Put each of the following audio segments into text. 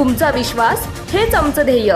तुमचा विश्वास हेच आमचं ध्येय.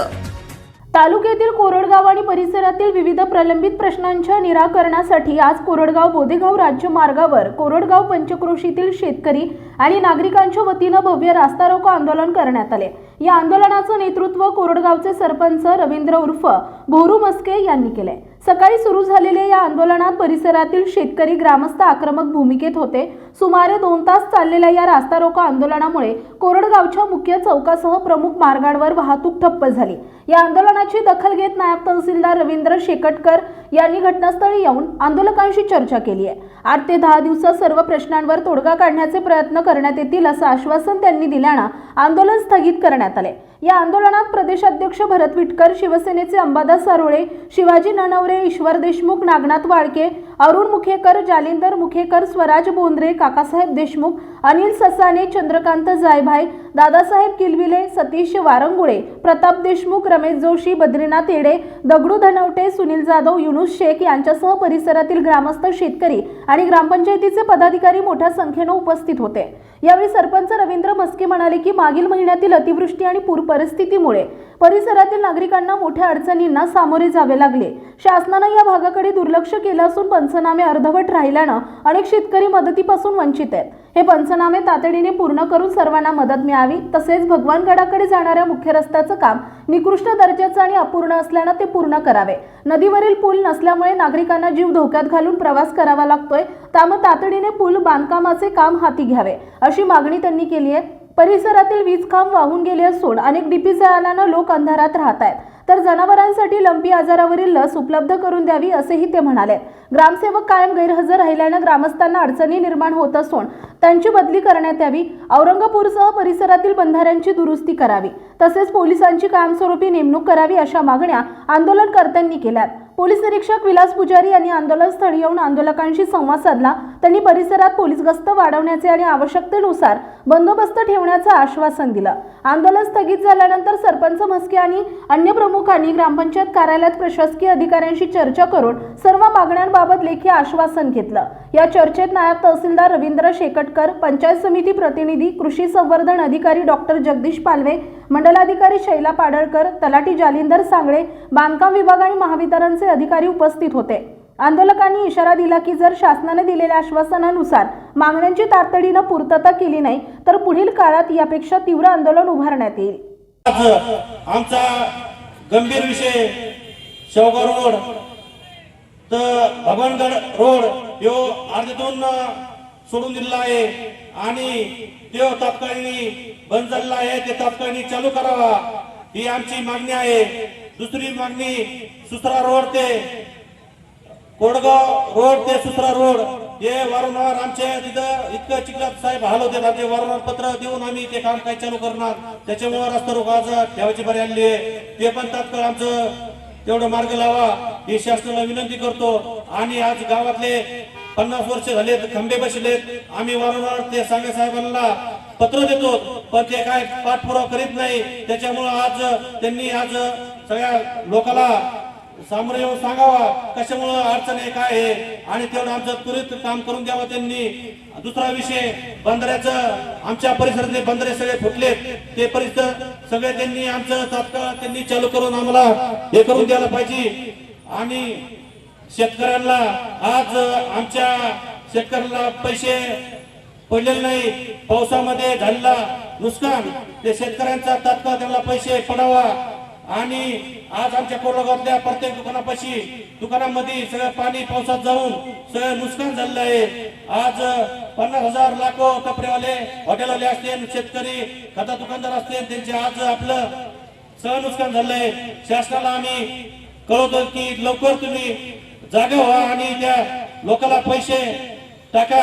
तालुक्यातील कोरडगाव आणि परिसरातील विविध प्रलंबित प्रश्नांच्या निराकरणासाठी आज कोरडगाव बोदेगाव राज्य मार्गावर कोरडगाव पंचक्रोशीतील शेतकरी आणि नागरिकांच्या वतीनं भव्य रास्ता रोको आंदोलन करण्यात आले. या आंदोलनाचं नेतृत्व कोरडगावचे सरपंच रवींद्र उर्फ भोरू मस्के यांनी केले सकाळी सुरू झालेल्या या आंदोलनात परिसरातील शेतकरी ग्रामस्थ आक्रमक भूमिकेत होते. सुमारे दोन तास चाललेल्या या रास्ता रोको आंदोलनामुळे कोरडगावच्या मुख्य चौकासह प्रमुख मार्गांवर वाहतूक ठप्प झाली. या आंदोलनाची दखल घेत नायब तहसीलदार रवींद्र शेकटकर यांनी घटनास्थळी येऊन आंदोलकांशी चर्चा केली आहे. आठ ते दहा दिवसात सर्व प्रश्नांवर तोडगा काढण्याचे प्रयत्न करण्यात येतील असं आश्वासन त्यांनी दिल्यानं आंदोलन स्थगित करण्यात आले या आंदोलनात प्रदेशाध्यक्ष भरत विटकर शिवसेनेचे अंबादास सारोळे शिवाजी ननवरे ईश्वर देशमुख नागनाथ वाळके अरुण मुखेकर जालिंदर मुखेकर स्वराज बोंद्रे काकासाहेब देशमुख अनिल ससाने चंद्रकांत जायभाई दादासाहेब किलविले सतीश वारंगुळे प्रताप देशमुख रमेश जोशी बद्रीनाथ येडे दगडू धनवटे सुनील जाधव युनुस शेख यांच्यासह परिसरातील ग्रामस्थ शेतकरी आणि ग्रामपंचायतीचे पदाधिकारी मोठ्या संख्येनं उपस्थित होते. यावेळी सरपंच रवींद्र मस्के म्हणाले की मागील महिन्यातील अतिवृष्टी आणि पूर परिस्थितीमुळे परिसरातील नागरिकांना मोठ्या अडचणींना सामोरे जावे लागले. शासनानं या भागाकडे दुर्लक्ष केलं असून पंचनामे अर्धवट राहिल्यानं अनेक शेतकरी मदतीपासून वंचित आहेत. हे पंचनामे तातडीने पूर्ण करून सर्वांना मदत मिळावी तसेच भगवानगडाकडे जाणाऱ्या मुख्य रस्त्याचं काम निकृष्ट दर्जाचं आणि अपूर्ण असल्यानं ते पूर्ण करावे. नदीवरील पूल नसल्यामुळे नागरिकांना जीव धोक्यात घालून प्रवास करावा लागतोय त्यामुळे तातडीने पूल बांधकामाचे काम हाती घ्यावे अशी मागणी त्यांनी केली आहे. परिसरातील वीज खांब वाहून गेले असून अनेक डीपी जळाल्यानं लोक अंधारात राहत आहेत तर जनावरांसाठी लंपी आजारावरील लस उपलब्ध करून द्यावी असेही ते म्हणाले. ग्रामसेवक कायम गैरहजर राहिल्यानं ग्रामस्थांना अडचणी निर्माण होत असून त्यांची बदली करण्यात यावी औरंगापूरसह परिसरातील बंधाऱ्यांची दुरुस्ती करावी तसेच पोलिसांची कायमस्वरूपी नेमणूक करावी अशा मागण्या आंदोलनकर्त्यांनी केल्यात. पोलीस निरीक्षक विलास पुजारी यांनी आंदोलनस्थळी येऊन आंदोलकांशी संवाद साधला. त्यांनी परिसरात पोलीस गस्त वाढवण्याचे आणि आवश्यकतेनुसार बंदोबस्त ठेवण्याचं आश्वासन दिलं. आंदोलन स्थगित झाल्यानंतर सरपंच म्हस्के आणि अन्य प्रमुखांनी ग्रामपंचायत कार्यालयात प्रशासकीय अधिकाऱ्यांशी चर्चा करून सर्व मागण्यांबाबत लेखी आश्वासन घेतलं. या चर्चेत नायब तहसीलदार रवींद्र शेकटकर पंचायत समिती प्रतिनिधी कृषी संवर्धन अधिकारी डॉक्टर जगदीश पालवे मंडलाधिकारी शैला पाडळकर तलाठी जालिंदर सांगळे बांधकाम विभाग आणि महावितरणचे अधिकारी उपस्थित होते. आंदोलकांनी इशारा दिला की जर शासनाने दिलेल्या आश्वासनानुसार मागण्यांची तातडीनं पूर्तता केली नाही तर पुढील काळात यापेक्षा तीव्र आंदोलन उभारण्यात येईल. आमचा गंभीर विषय शेवगाव रोड. तर भगवानगड रोड यो अर्धे दोन सोडून दिलेला आहे. आणि तो तात्काळी बंद झालेला आहे ते तात्काळी चालू करावा. ही आमची मागणी आहे. दुसरी मागणी सुसरा रोड ते कोडगाव रोड ते सुसरा रोड हे वारंवार आमच्या तिथं इतकं चिखलात साहेब हाल होते. आमचे वारंवार पत्र देऊन आम्ही ते काम काय चालू करणार? त्याच्यामुळे रस्ता रोको आज ठेवायची बरी आणली ते पण तात्काळ आमचं तेवढं मार्ग लावा. ही शासनाला विनंती करतो. आणि आज गावातले पन्नास वर्ष झालेत खंबे बसलेत. आम्ही वारंवार ते सांगे साहेबांना पत्र देतो. पण ते काय पाठपुरावा करीत नाही. त्याच्यामुळं आज त्यांनी आज सगळ्या लोकांना सामोरे येऊन सांगावा कशामुळं अडचण आहे काय आहे? आणि तेवढं आमचं त्वरित काम करून द्यावं त्यांनी. दुसरा विषय बंदऱ्याचं आमच्या परिसरातले बंदरे सगळे फुटलेत. ते परिसर सगळे त्यांनी आमचं तात्काळ त्यांनी चालू करून आम्हाला हे करून द्यायला पाहिजे. आणि शेतकऱ्यांना आज आमच्या शेतकऱ्यांना पैसे पडलेले नाही. पावसामध्ये झालेला नुकसान. ते शेतकऱ्यांचा तात्काळ त्यांना पैसे पडावा. आणि आज आमच्या कोरगावातल्या प्रत्येक दुकानापाशी दुकानामध्ये सगळं पाणी पावसात जाऊन सगळं नुकसान झालेलं आहे. आज पन्नास हजार लाखो कपडेवाले हॉटेलवाले असतील शेतकरी खाता दुकानदार असतील त्यांचे आज आपलं सगळं नुकसान झालंय शासनाला आम्ही कळवतो की लवकर तुम्ही जागा व्हा आणि त्या लोकांना पैसे टाका.